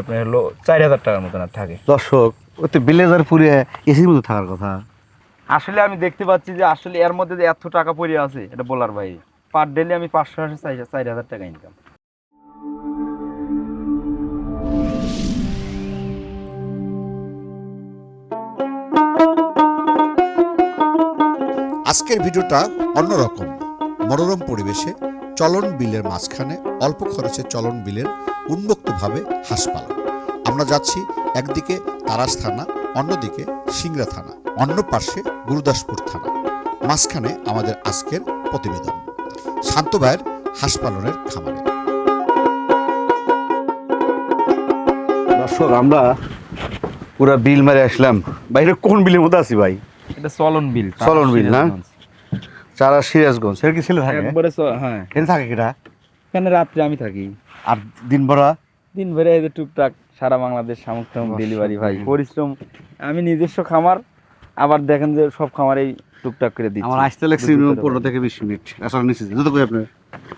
আপনার হলো চার হাজার টাকার মতন আর থাকে। দর্শক ওই তো বিলেজার পুরে এসির মধ্যে থাকার কথা। আসলে আমি দেখতে পাচ্ছি যে আসলে এর মধ্যে যে এত টাকা পড়ে আছে এটা বলার বাইরে। পার ডেলি আমি পাঁচশো আসে চার হাজার টাকা ইনকাম আজকের ভিডিওটা অন্যরকম। মনোরম পরিবেশে চলন বিলের মাঝখানে অল্প খরচে চলন বিলের উন্মুক্তভাবে হাঁস পালন আমরা যাচ্ছি একদিকে তারাস থানা অন্যদিকে সিংড়া থানা অন্য পার্শ্বে গুরুদাসপুর থানা। মাঝখানে আমাদের আজকের প্রতিবেদন। শান্ত ভাইয়ের হাঁস পালনের খামারে। দর্শক আমরা পুরা বিল মারে আসলাম। বাইরে কোন বিলের মধ্যে আছি ভাই? এটা চলন বিল চলন বিল না? চারা সিরাজগঞ্জ। সেটা কি ছেলে থাকে? একবারে হ্যাঁ। এখানে থাকে কিটা এখানে রাত্রে আমি থাকি। আর দিন ভরা? দিন ভরে এই যে টুকটাক সারা বাংলাদেশ মাশাআল্লাহ। ডেলিভারি ভাই। পরিশ্রম আমি নিজস্ব খামার আবার দেখেন যে সব খামারেই টুকটাক করে দিচ্ছি। আমার আসতে লাগছে করে পনেরো থেকে বিশ মিনিট। আসলে নিচে যত কই আপনার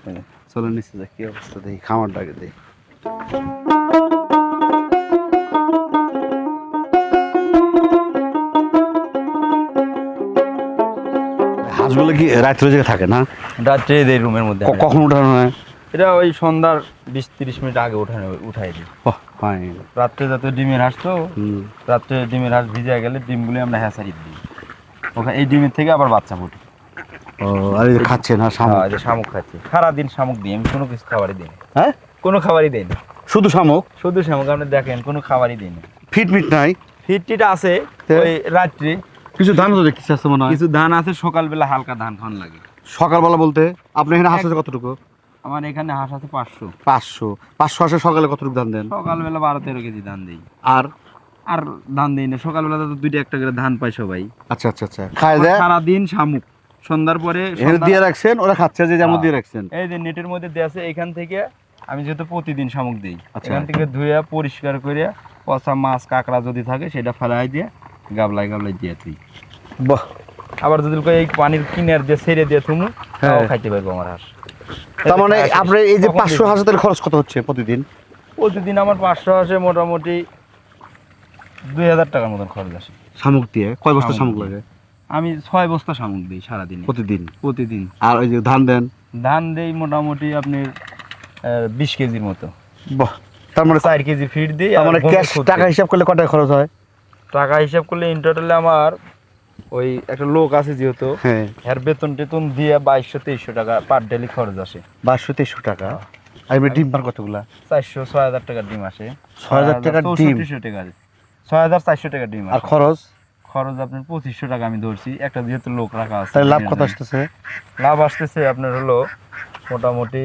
হ্যাঁ। চলো নিচে যা কি অবস্থা দেখি খামারটাকে দেখি। হাঁসগুলো কি রাত্রে জেগে থাকে না? রাত্রে এই রুমের মধ্যে কখন উঠানো হয়? এটা ওই সন্ধ্যার বিশ তিরিশ মিনিট আগে উঠানো উঠাই দিই। রাত্রে যাতে ডিমের হাঁস তো রাত্রে ডিমের হাঁস ভিজে গেলে ডিমগুলি আমরা হ্যাঁসারি দিই। ওখানে এই ডিমের থেকে আবার বাচ্চা ফুটে। ও আর এই খাচ্ছে না শামুক। হ্যাঁ, এই শামুক খাচ্ছি। সারাদিন শামুক দিই আমি কোনো কিছু খাবারই দিই হ্যাঁ? কোনো খাবারই দিই না। শুধু শামুক? শুধু শামুক আপনি দেখেন কোনো খাবারই দিই না। ফিট মিট নাই? ফিটটিট আছে? ওই রাত্রে। কিছু ধান তো দেখতেছি আসছে মনে হয়। কিছু ধান আছে সকালবেলা হালকা ধান খান লাগে। সকালবেলা বলতে আপনি এখানে হাঁস আছে কতটুকু? আমার এখানে হাঁস আছে পাঁচশো। পাঁচশো। পাঁচশো হাঁসে সকালে কতটুকু ধান দেন? সকালবেলা বারো তেরো কেজি ধান দিই। আর? আর ধান দিই না সকালবেলা তো দুইটা একটা করে ধান পাই সবাই। আচ্ছা আচ্ছা আচ্ছা। খায় দেয়? সারাদিন শামুক। সন্ধ্যার পরে দিয়ে রাখছেন? ওরা খাচ্ছে যে যেমন। দিয়ে রাখছেন? এই যে নেটের মধ্যে দেয়া আছে এখান থেকে আমি যেহেতু প্রতিদিন শামুক দিই। আচ্ছা। এখান থেকে ধুয়ে পরিষ্কার করে পচা মাছ কাঁকড়া যদি থাকে সেটা ফেলাই দিয়ে গাবলাই গাবলাই দিয়ে তুই বাহ। আবার যদি এই পানির কিনার দিয়ে ছেড়ে দিয়ে তুমি হ্যাঁ। খাইতে পারব আমার হাঁস। তার মানে আপনার এই যে পাঁচশো? খরচ কত হচ্ছে প্রতিদিন? প্রতিদিন আমার পাঁচশো হাঁসে মোটামুটি দুই হাজার টাকার মতন খরচ আসে। শামুক দিয়ে? কয় বস্তা শামুক লাগে? আমি ছয় বস্তা শামুক দিই সারাদিনে। প্রতিদিন? প্রতিদিন। আর ওই যে ধান দেন? ধান দেই মোটামুটি আপনার বিশ কেজির মতো। বাহ। তার মানে চার কেজি ফিট দিই গমের ক্যাশ টাকা হিসাব করলে কত খরচ হয়? টাকা হিসাব করলে ইন টোটালে আমার ওই একটা লোক আছে যেহেতু হ্যাঁ। এর বেতন টেতন দিয়ে বাইশশো তেইশশো টাকা পার ডেলি খরচ আসে। বারোশো তেইশশো টাকা? আর এমনি ডিম পার কতগুলা? চারশো ছয় হাজার টাকার ডিম আসে। 6,000 টাকার ডিম? টাকা ছয় হাজার চারশো টাকার ডিম আর খরচ? খরচ আপনার পঁচিশশো টাকা আমি ধরছি। একটা যেহেতু লোক রাখা আছে। তাহলে লাভ কত আসতেছে? লাভ আসতেছে আপনার হলো মোটামুটি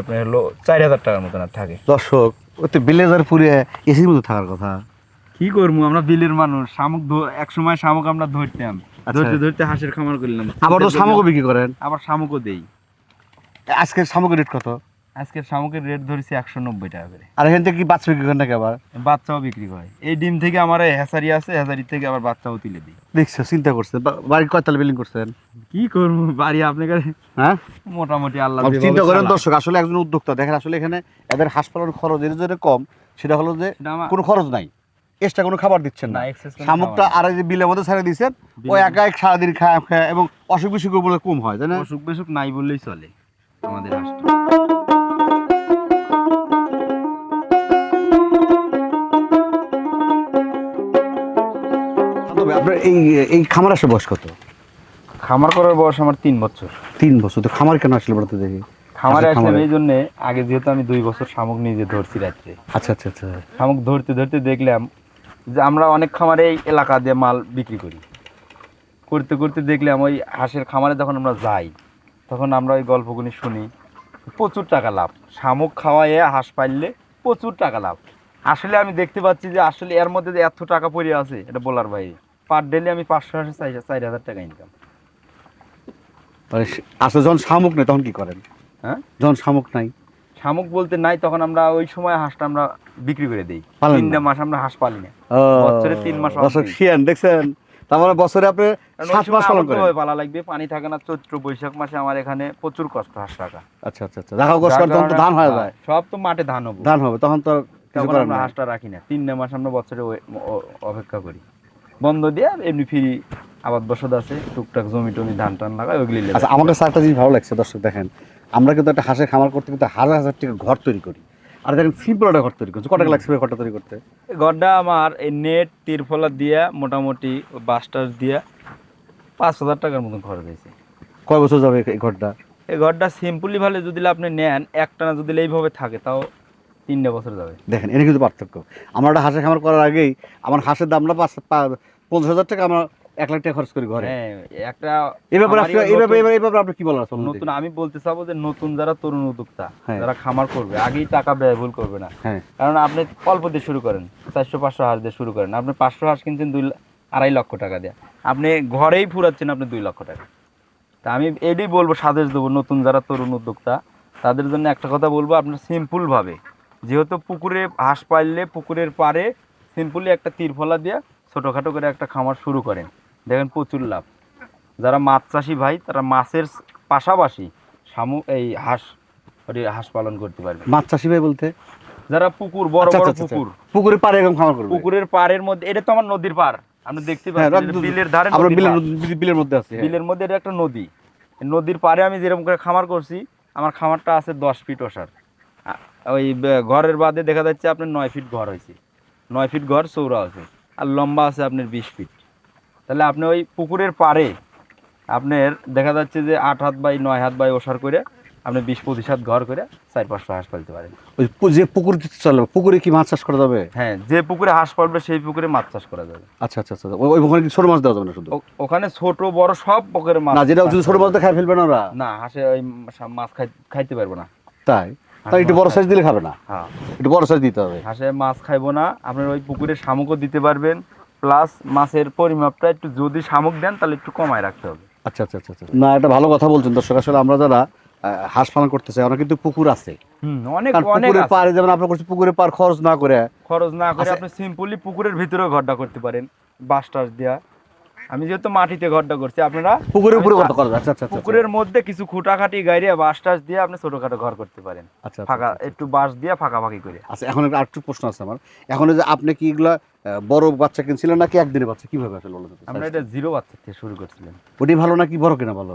আপনার হলো চার হাজার টাকার মতন আর থাকে। দর্শক ওই তো বিলেজার পুরে এসির মধ্যে থাকার কথা। কি করব? আমরা বিলের মানুষ। শামুক এক সময় শামুক আমরা ধরতাম। আচ্ছা। ধরতে ধরতে হাঁসের খামার করলাম। আবার তো শামুকও বিক্রি করেন? আবার শামুকও দেই। আজকে শামুকের রেট কত? আজকে শামুকের রেট ধরেছি একশো নব্বই টাকা করে। আর এখান থেকে কি বাচ্চা বিক্রি করেন নাকি আবার? বাচ্চাও বিক্রি হয় এই ডিম থেকে আমার এই হ্যাসারি আছে হ্যাসারি থেকে আবার বাচ্চাও তুলে দিই। দেখছ চিন্তা করছেন বা- বাড়ি কয়তাল বিল্ডিং করছেন? কি করব? বাড়ি আপনাকে হ্যাঁ? মোটামুটি আল্লাহ চিন্তা করেন দর্শক আসলে একজন উদ্যোক্তা। দেখেন আসলে এখানে এদের হাসপাতাল খরচ এর জন্য কম সেটা হলো যে কোনো খরচ নাই। এক্সট্রা কোনো খাবার দিচ্ছেন না। শামুকটা আর এই যে বিলের মধ্যে ছেড়ে দিচ্ছেন বিলের একা এক সারাদিন খায় খায় এবং অসুখ বিসুখ বলে কম হয় তাই না? অসুখ বেসুখ নাই বললেই চলে আমাদের হাঁসটা তবে আপনার এই এই খামার আসলে বয়স কত? খামার করার বয়স আমার তিন বছর। তিন বছর তো খামার কেন আসলে বলতে দেখি? খামারে আচ্ছা, আসলাম এই জন্য আগে যেহেতু আমি দুই বছর শামুক নিজে ধরছি রাত্রে। আচ্ছা আচ্ছা আচ্ছা। শামুক ধরতে ধরতে দেখলাম যে আমরা অনেক খামারে এই এলাকা দিয়ে মাল বিক্রি করি। করতে করতে দেখলাম ওই হাঁসের খামারে যখন আমরা যাই তখন আমরা ওই গল্পগুলি শুনি প্রচুর টাকা লাভ। শামুক খাওয়াইয়ে হাঁস পাইলে প্রচুর টাকা লাভ। আসলে আমি দেখতে পাচ্ছি যে আসলে এর মধ্যে যে এত টাকা পড়ে আছে এটা বলার বাইরে। পার ডেলি আমি পাঁচশো হাঁসে চার চার হাজার টাকা ইনকাম আসলে যখন শামুক নেই তখন কি করেন? হ্যাঁ? যখন শামুক নাই? শামুক বলতে নাই তখন আমরা ওই সময় হাঁসটা আমরা বিক্রি করে দিই। পালেন না? তিনটা মাস আমরা হাঁস পালি না। বছরে তিন মাস দর্শক শিয়ান দেখছেন? তার মানে বছরে আপনি সাত মাস পালন করেন। পালা লাগবে পানি থাকে না চৈত্র বৈশাখ মাসে আমার এখানে প্রচুর কষ্ট হাঁস রাখা আচ্ছা আচ্ছা আচ্ছা। দেখা কষ্ট তখন তো ধান হয়ে যায়। সব তো মাঠে ধান হব। ধান হবে তখন তো কিছু করার হাঁসটা রাখি না। তিনটে মাস আমরা বছরে অপেক্ষা করি। বন্ধ দিয়ে আর এমনি ফ্রি আবাদ বসত আছে টুকটাক জমি টমি ধান টান লাগায় ওইগুলি আচ্ছা আমার কাছে জিনিস ভালো লাগছে দর্শক দেখেন। আমরা কিন্তু একটা হাঁসের খামার করতে কিন্তু হাজার হাজার টাকা ঘর তৈরি করি। আর দেখেন সিম্পল একটা ঘর তৈরি করছে। কটা লাগছে ঘরটা তৈরি করতে? ঘরটা আমার এই নেট তিরফলা দিয়া মোটামুটি বাস্টার দিয়া পাঁচ হাজার টাকার মতন খরচ হয়েছে। কয় বছর যাবে এই ঘরটা? এই ঘরটা সিম্পলি ভাবে যদি আপনি নেন একটানা যদি এইভাবে থাকে তাও তিনটে বছর যাবে। দেখেন এনে কিন্তু পার্থক্য। আমার একটা হাঁসের খামার করার আগেই আমার হাঁসের দামটা পাঁচ পঞ্চাশ হাজার টাকা আমার এক লাখ টাকা খরচ করি ঘরে। হ্যাঁ একটা এই ব্যাপারে আমারই আপনি- কি বলার নতুন আমি বলতে চাবো যে নতুন যারা তরুণ উদ্যোক্তা হ্যাঁ। যারা খামার করবে আগেই টাকা ব্যয়বহুল করবে না। হ্যাঁ। কারণ আপনি অল্প দিয়ে শুরু করেন চারশো পাঁচশো হাঁস দিয়ে শুরু করেন। আপনি পাঁচশো হাঁস কিনছেন দুই আড়াই লক্ষ টাকা দিয়ে। আপনি ঘরেই ফুরাচ্ছেন আপনি দুই লক্ষ টাকা। তা আমি এটাই বলব সাজেশ দেবো নতুন যারা তরুণ উদ্যোক্তা তাদের জন্য একটা কথা বলব আপনার সিম্পলভাবে যেহেতু পুকুরে হাঁস পাইলে পুকুরের পারে সিম্পলি একটা তিরফলা দিয়ে ছোটোখাটো করে একটা খামার শুরু করেন। দেখেন প্রচুর লাভ। যারা মাছ চাষি ভাই তারা মাছের পাশাপাশি শামু এই হাঁস হাঁস পালন করতে পারবে। মাছ চাষি ভাই বলতে? যারা পুকুর বড় আচ্ছা, বড় আচ্ছা, আচ্ছা। পুকুর। পুকুরে পারে এরকম খামার করবে? পুকুরের পাড়ের মধ্যে এটা তো আমার নদীর পাড়। আপনি দেখতে হ্যাঁ পাচ্ছেন বিলের ধারে আমরা বিলের বিলের মধ্যে আছে হ্যাঁ। বিলের মধ্যে এটা একটা নদী। নদীর পাড়ে আমি যেরকম করে খামার করছি আমার খামারটা আছে দশ ফিট ওসার। ওই ঘরের বাদে দেখা যাচ্ছে আপনার নয় ফিট ঘর হয়েছে। নয় ফিট ঘর চৌড়া আছে। আর লম্বা আছে আপনার বিশ ফিট। তাহলে আপনি ওই পুকুরের পাড়ে আপনার দেখা যাচ্ছে যে আট হাত বাই নয় হাত বাই ওসার করে আপনি বিশ পঁচিশ হাত ঘর করে চার পাঁচশো হাঁস পালতে পারেন। ওই যে পুকুর চলে পুকুরে কি মাছ চাষ করা যাবে? হ্যাঁ যে পুকুরে হাঁস পালবে সেই পুকুরে মাছ চাষ করা যাবে। আচ্ছা আচ্ছা আচ্ছা ওই ওই ওখানে ছোট মাছ দেওয়া যাবে না শুধু? ওখানে ছোট বড় সব পুকুরে মাছ না যেটা চাষ ছোট মাছ খাই ফেলবে না ওরা? না হাঁসে ওই মাছ খাই- খাইতে পারব না। তাই? তাই একটু বড় সাইজ দিলে খাবে না? হ্যাঁ। একটু বড় সাইজ দিতে হবে। হাঁসে মাছ খাইবো না আপনার ওই পুকুরে শামুকও দিতে পারবেন প্লাস মাছের পরিমাপটা একটু যদি শামুক দেন তাহলে একটু কমায় রাখতে হবে। আচ্ছা আচ্ছা আচ্ছা আচ্ছা। না এটা ভালো কথা বলছেন দর্শক। আসলে আমরা যারা হাঁস পালন করতে চাই অনেক কিন্তু পুকুর আছে। অনেক অনেক যেমন আপনার করছে পুকুরের পার খরচ না করে খরচ না করে আচ্ছা। আপনি সিম্পলি পুকুরের ভিতরেও ঘরটা করতে পারেন বাস টাস দেওয়া আমি যেহেতু মাটিতে ঘরটা করছি আপনারা পুকুরের উপরে আমি কত খরচ আচ্ছা আচ্ছা আচ্ছা, পুকুরের মধ্যে কিছু খুঁটাখাটি গাইরে বাস টাস দিয়ে আপনি ছোটখাটো ঘর করতে পারেন। আচ্ছা আচ্ছা, ফাঁকা আচ্ছা, একটু বাঁশ দিয়ে ফাঁকা ফাঁকি করে আচ্ছা এখন একটা আরেকটু প্রশ্ন আছে আমার। এখন যে আপনি কি এগুলা বড় বাচ্চা কিনছিলেন নাকি একদিনের বাচ্চা? কীভাবে আসলে বলুন তো? আমরা এটা জিরো বাচ্চা থেকে শুরু করছিলাম। ওটাই ভালো নাকি বড় কিনা ভালো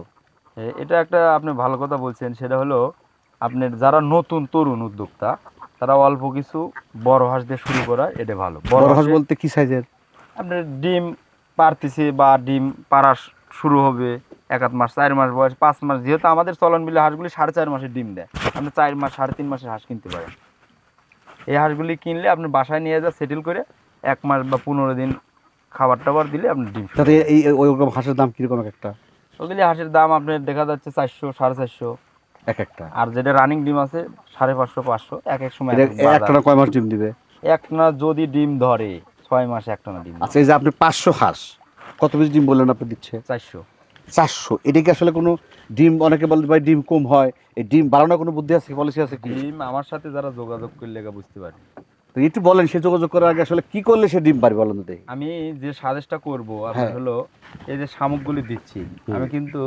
এটা একটা আপনি ভালো কথা বলছেন সেটা হলো আপনার যারা নতুন তরুণ উদ্যোক্তা তারা অল্প কিছু বড় হাঁস দিয়ে শুরু করা এটা ভালো। বড় হাঁস বলতে কি সাইজের আপনার ডিম পারতেছে বা ডিম পাড়া শুরু হবে এক আধ মাস চার মাস বয়স পাঁচ মাস যেহেতু আমাদের চলন মিলে হাঁসগুলি সাড়ে চার মাসের ডিম দেয় আপনি চার মাস সাড়ে তিন মাসের হাঁস কিনতে পারেন। এই হাঁসগুলি কিনলে আপনি বাসায় নিয়ে যা সেটেল করে এক মাস বা পনেরো দিন খাবার টাবার দিলে আপনি ডিম তাতে এই এই- ওই রকম হাঁসের দাম কীরকম এক একটা? ওগুলি হাঁসের দাম আপনার দেখা যাচ্ছে চারশো সাড়ে চারশো। এক একটা? আর যেটা রানিং ডিম আছে সাড়ে পাঁচশো পাঁচশো এক এক সময়। একটা কয় মাস ডিম দিবে? একটানা যদি ডিম ধরে ছয় মাসে একটানা ডিম আচ্ছা এই যে আপনি পাঁচশো হাঁস কত পিস ডিম বললেন আপনি দিচ্ছে? চারশো। চারশো। এটা কি আসলে কোনো ডিম অনেকে বলে ভাই ডিম কম হয় এই ডিম বাড়ানোর কোনো বুদ্ধি আছে পলিসি আছে কি? ডিম আমার সাথে যারা যোগাযোগ করলে বুঝতে পারি। একটু বলেন সে যোগাযোগ করার আগে আসলে কি করলে সে ডিম পারবে বলেন দেখি। আমি যে সাজেসটা করব আপনার হ্যাঁ। হলো এই যে শামুকগুলি দিচ্ছি আমি কিন্তু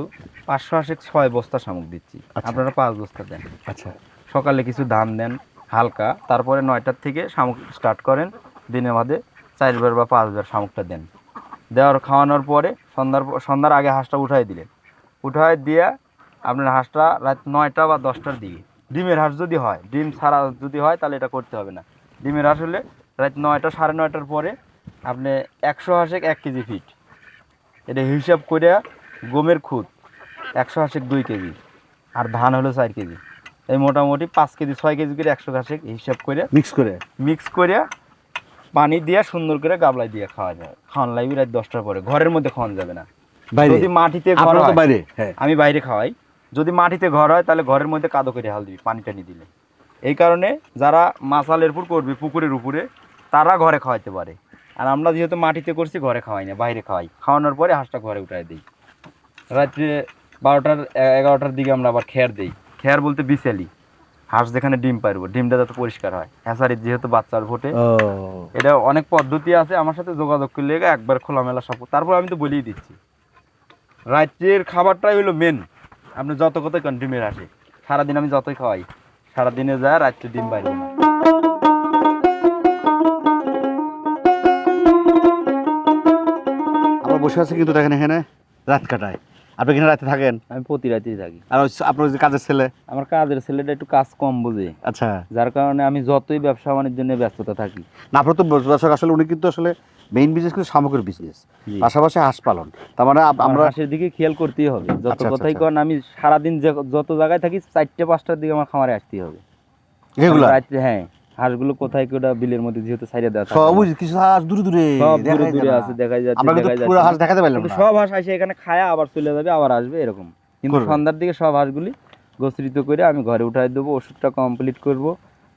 পাঁচশো আশেক ছয় বস্তা শামুক দিচ্ছি। আচ্ছা। আপনারা পাঁচ বস্তা দেন। আচ্ছা। সকালে কিছু ধান দেন হালকা তারপরে নয়টার থেকে শামুক স্টার্ট করেন দিনে বাদে চারবার বা পাঁচবার শামুকটা দেন। দেওয়ার খাওয়ানোর পরে সন্ধ্যার সন্ধ্যার আগে হাঁসটা উঠাই দিলেন। উঠাই দিয়ে আপনার হাঁসটা রাত নয়টা বা দশটার দিকে। ডিমের হাঁস যদি হয় ডিম ছাড়া যদি হয় তাহলে এটা করতে হবে না। ডিমের হাঁস হলে রাত নয়টা সাড়ে নয়টার পরে আপনি একশো হাঁসে এক কেজি ফিট এটা হিসাব করে গমের খুদ একশো হাঁসে দুই কেজি আর ধান হলো চার কেজি। এই মোটামুটি পাঁচ কেজি ছয় কেজি করে একশো ঘাসে হিসাব করে মিক্স করে? মিক্স করে পানি দিয়ে সুন্দর করে গাবলাই দিয়ে খাওয়া যায়। খাওয়ান লাগবে রাত দশটার পরে। ঘরের মধ্যে খাওয়ানো যাবে না। যদি মাটিতে ঘর বাইরে? হ্যাঁ। আমি বাইরে খাওয়াই। যদি মাটিতে ঘর হয় তাহলে ঘরের মধ্যে কাদো করে হাল দিবি পানি টানি দিলে। এই কারণে যারা মাসালের উপর করবে পুকুরের উপরে তারা ঘরে খাওয়াইতে পারে। আর আমরা যেহেতু মাটিতে করছি ঘরে খাওয়াই না বাইরে খাওয়াই। খাওয়ানোর পরে হাঁসটা ঘরে উঠাই দিই। রাত্রে বারোটার এগারোটার দিকে আমরা আবার খেয়ার দিই। খেয়ার বলতে বিশালি হাঁস যেখানে ডিম পারব ডিমটা যাতে পরিষ্কার হয়। হ্যাঁসারির যেহেতু বাচ্চার ভোটে এটা অনেক পদ্ধতি আছে আমার সাথে যোগাযোগ করলে একবার খোলামেলা সব তারপর আমি তো বলেই দিচ্ছি। রাত্রের খাবারটাই হলো মেন আপনি যত কত কন ডিমের আসে সারাদিন আমি যতই খাওয়াই। সারাদিনে যায় রাত্রে ডিম বাইরে না। আমরা বসে আছি কিন্তু দেখেন এখানে রাত কাটায়। আপনি এখানে রাতে থাকেন? আমি প্রতি রাতেই থাকি। আর ওই আপনার যে কাজের ছেলে? আমার কাজের ছেলেটা একটু কাজ কম বোঝে। আচ্ছা। যার কারণে আমি যতই ব্যবসা বাণিজ্য নিয়ে ব্যস্ততা থাকি। না আপনার তো দর্শক আসলে উনি কিন্তু আসলে মেইন বিজনেস কিন্তু সামগ্রীর বিজনেস পাশাপাশি হাঁস পালন। তার মানে আমরা হাঁসের দিকে খেয়াল করতেই হবে। যত আচ্ছা, কথাই আচ্ছা। কন আমি সারাদিন যে- যত জায়গায় থাকি চারটে পাঁচটার দিকে আমার খামারে আসতেই হবে। রেগুলার? হ্যাঁ হাঁসগুলো কোথায় কোটা বিলের মধ্যে যেহেতু সাইডে দেওয়া সবুজ কিছু হাঁস দূরে দূরে সব দূরে দূরে আছে দেখা যাচ্ছে পুরো হাঁস দেখাতে পারলাম না। সব হাঁস আসে এখানে খায়া আবার চলে যাবে আবার আসবে এরকম। কিন্তু সন্ধ্যার দিকে সব হাঁসগুলি গোসরিত করে আমি ঘরে উঠাই দেবো ওষুধটা কমপ্লিট করব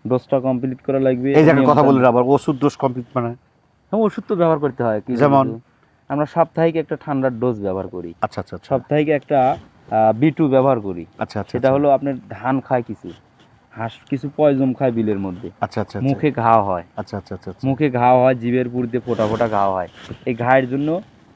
ডোজটা কমপ্লিট করা লাগবে এই কথা বললেন আবার ওষুধ দোষ কমপ্লিট মানে? ওষুধ তো ব্যবহার করতে হয় যেমন? আমরা সাপ্তাহিক একটা ঠান্ডার ডোজ ব্যবহার করি। আচ্ছা আচ্ছা আচ্ছা। সাপ্তাহিক একটা বিটু ব্যবহার করি। আচ্ছা আচ্ছা সেটা হলো আপনার ধান খায় কিছু। হাঁস কিছু পয়জম খায় বিলের মধ্যে। আচ্ছা আচ্ছা আচ্ছা। মুখে ঘা হয়। আচ্ছা আচ্ছা আচ্ছা আচ্ছা। মুখে ঘা হয় জিভের পুর দিয়ে ফোটা ফোটা ঘাও হয়। এই ঘায়ের জন্য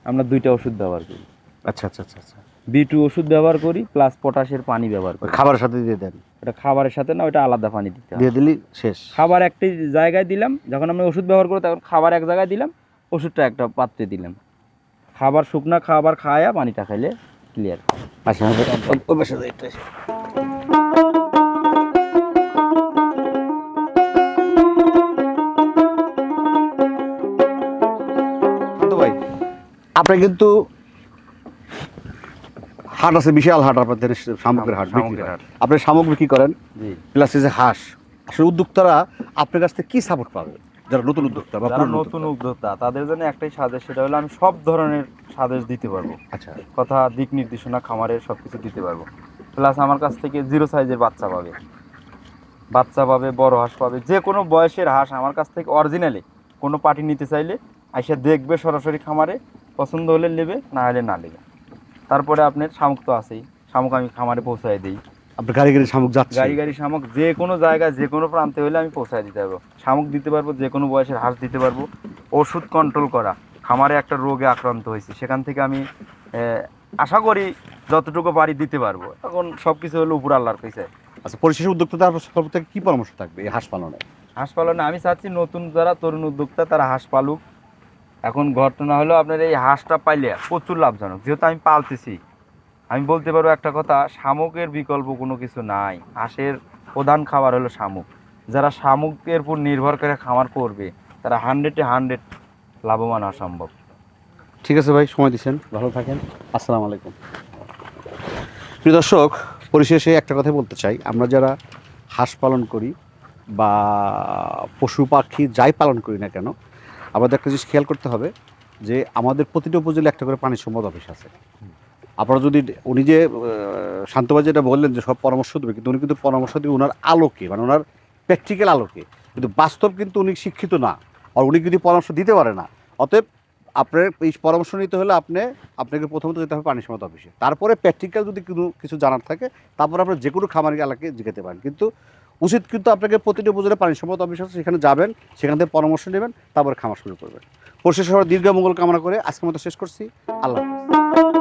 আমরা দুইটা ওষুধ ব্যবহার করি। আচ্ছা আচ্ছা আচ্ছা আচ্ছা। বি টু ওষুধ ব্যবহার করি প্লাস পটাশের পানি ব্যবহার করি। খাবারের সাথে দিয়ে দেন। ওটা খাবারের সাথে না ওটা আলাদা পানি দিতে দিয়ে দিলি শেষ। খাবার একটি জায়গায় দিলাম যখন আমরা ওষুধ ব্যবহার করি তখন খাবার এক জায়গায় দিলাম ওষুধটা একটা পাত্রে দিলাম। খাবার শুকনা খাবার খাওয়া পানিটা খাইলে ক্লিয়ার আচ্ছা ওই- পাশে ভাই আপনার কিন্তু হাট আছে বিশাল হাট আপনাদের সামগ্রীর হাট। আপনি সামগ্রী কি করেন? প্লাস যে হাঁস আসলে উদ্যোক্তারা আপনার কাছ থেকে কি সাপোর্ট পাবে? যারা নতুন উদ্যোক্তা বা যারা নতুন উদ্যোক্তা? তাদের জন্য একটাই সাজেশ সেটা হলো আমি সব ধরনের সাজেশ দিতে পারব। আচ্ছা। কথা দিক নির্দেশনা খামারের সব কিছু দিতে পারব। প্লাস আমার কাছ থেকে জিরো সাইজের বাচ্চা পাবে। বাচ্চা পাবে বড় হাঁস পাবে যে কোনো বয়সের হাঁস আমার কাছ থেকে অরিজিনালি কোনো পার্টি নিতে চাইলে এসে দেখবে সরাসরি খামারে পছন্দ হলে নেবে না হলে না নেবে। তারপরে আপনার শামুক তো আছেই। শামুক আমি খামারে পৌঁছায় দিই। আপনার গাড়ি গাড়ি শামুক যাচ্ছে। গাড়ি গাড়ি শামুক যে কোনো জায়গায় যে কোনো প্রান্তে হলে আমি পৌঁছায় দিতে পারব। শামুক দিতে পারব যে কোনো বয়সের হাঁস দিতে পারব। ওষুধ কন্ট্রোল করা। খামারে একটা রোগে আক্রান্ত হয়েছে। সেখান থেকে আমি আশা করি যতটুকু পারি দিতে পারব। এখন সব কিছু হলো উপর আল্লাহর কাছে। আচ্ছা পরিশেষে উদ্যোক্তাদের আপনার থেকে কী পরামর্শ থাকবে এই হাঁস পালনে? হাঁস পালনে আমি চাচ্ছি নতুন যারা তরুণ উদ্যোক্তা তারা হাঁস পালুক। এখন ঘটনা হলো আপনার এই হাঁসটা পাইলে প্রচুর লাভজনক। যেহেতু আমি পালতেছি, আমি বলতে পারব একটা কথা, শামুকের বিকল্প কোনো কিছু নাই। হাঁসের প্রধান খাবার হলো শামুক। যারা শামুকের উপর নির্ভর করে খামার করবে, তারা হান্ড্রেডে হান্ড্রেড লাভবান হওয়া সম্ভব। ঠিক আছে ভাই, সময় দিচ্ছেন। ভালো থাকেন। আসসালামু আলাইকুম। প্রিয় দর্শক, পরিশেষে একটা কথা বলতে চাই। আমরা যারা হাঁস পালন করি বা পশু পাখি যাই পালন করি না কেন আমাদের একটা জিনিস খেয়াল করতে হবে যে আমাদের প্রতিটা উপজেলা একটা করে পানি সম্পদ অফিস আছে। আপনারা যদি উনি যে শান্তবাজ যেটা বললেন যে সব পরামর্শ দেবে, কিন্তু উনি কিন্তু পরামর্শ দেবে ওনার আলোকে মানে ওনার প্র্যাকটিক্যাল আলোকে। কিন্তু বাস্তব কিন্তু উনি শিক্ষিত না, আর উনি কিন্তু পরামর্শ দিতে পারে না। অতএব আপনার এই পরামর্শ নিতে হলে আপনি, আপনাকে প্রথমত যেতে হবে পানি সমাত অফিসে। তারপরে প্র্যাকটিক্যাল যদি কোনো কিছু জানার থাকে, তারপরে আপনার যে কোনো খামার এলাকায় জিজ্ঞাতে পারেন। কিন্তু উচিত কিন্তু আপনাকে প্রতিটি উপজেলা পানি সম্পদ অফিস আছে, সেখানে যাবেন, সেখান থেকে পরামর্শ নেবেন, তারপরে খামার শুরু করবেন। পরিশেষে সবার দীর্ঘ মঙ্গল কামনা করে আজকের মতো শেষ করছি। আল্লাহ হাফেজ।